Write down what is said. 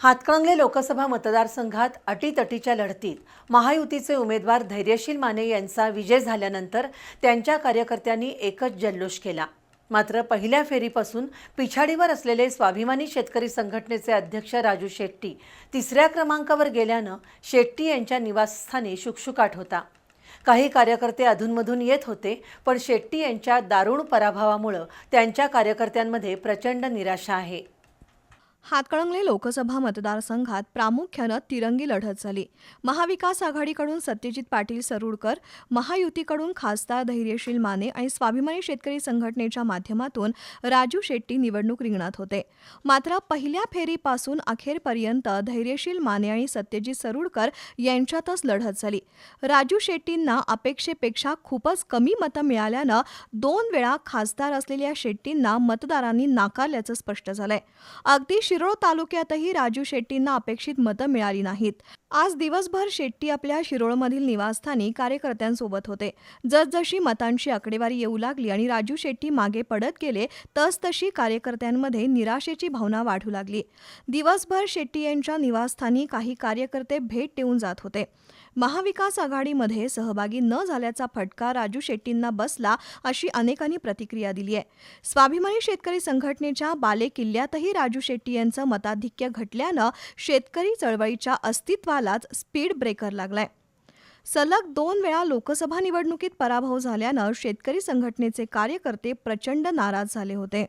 हातकणंगले लोकसभा मतदारसंघात अटीतटीच्या लढतीत महायुतीचे उमेदवार धैर्यशील माने यांचा विजय झाल्यानंतर त्यांच्या कार्यकर्त्यांनी एकच जल्लोष केला. मात्र पहिल्या फेरीपासून पिछाडीवर असलेले स्वाभिमानी शेतकरी संघटनेचे अध्यक्ष राजू शेट्टी तिसऱ्या क्रमांकावर गेल्यानं शेट्टी यांच्या निवासस्थानी शुकशुकाट होता. काही कार्यकर्ते अधूनमधून येत होते पण शेट्टी यांच्या दारुण पराभवामुळं त्यांच्या कार्यकर्त्यांमध्ये प्रचंड निराशा आहे. हातकणंगले लोकसभा मतदारसंघात प्रामुख्यानं तिरंगी लढत झाली. महाविकास आघाडीकडून सत्यजित पाटील सरुडकर महायुतीकडून खासदार धैर्यशील माने आणि स्वाभिमानी शेतकरी संघटनेच्या माध्यमातून राजू शेट्टी निवडणूक रिंगणात होते. मात्र पहिल्या फेरीपासून अखेरपर्यंत धैर्यशील माने आणि सत्यजित सरुडकर यांच्यातच लढत झाली. राजू शेट्टींना अपेक्षेपेक्षा खूपच कमी मतं मिळाल्यानं दोन वेळा खासदार असलेल्या शेट्टींना मतदारांनी नाकारल्याचं स्पष्ट झालंय. अगदी शिरोळ तालुक्यातही राजू शेट्टींना अपेक्षित मतं मिळाली नाहीत. आज दिवसभर शेट्टी आपल्या शिरोळमधील निवासस्थानी कार्यकर्त्यांसोबत होते. जसजशी मतांची आकडेवारी येऊ लागली आणि राजू शेट्टी मागे पडत गेले तसतशी कार्यकर्त्यांमध्ये निराशेची भावना वाढू लागली. दिवसभर शेट्टी यांच्या निवासस्थानी काही कार्यकर्ते भेट देऊन जात होते. महाविकास आघाडीमध्ये सहभागी न झाल्याचा फटका राजू शेट्टींना बसला अशी अनेकांनी प्रतिक्रिया दिली आहे स्वाभिमानी शेतकरी संघटनेच्या बाले किल्ल्यातही राजू शेट्टी यांचं मताधिक्य घटल्यानं शेतकरी चळवळीच्या अस्तित्वालाच स्पीड ब्रेकर लागलाय. सलग दोन वेळा लोकसभा निवडणुकीत पराभव झाल्यानं शेतकरी संघटनेचे कार्यकर्ते प्रचंड नाराज झाले होते.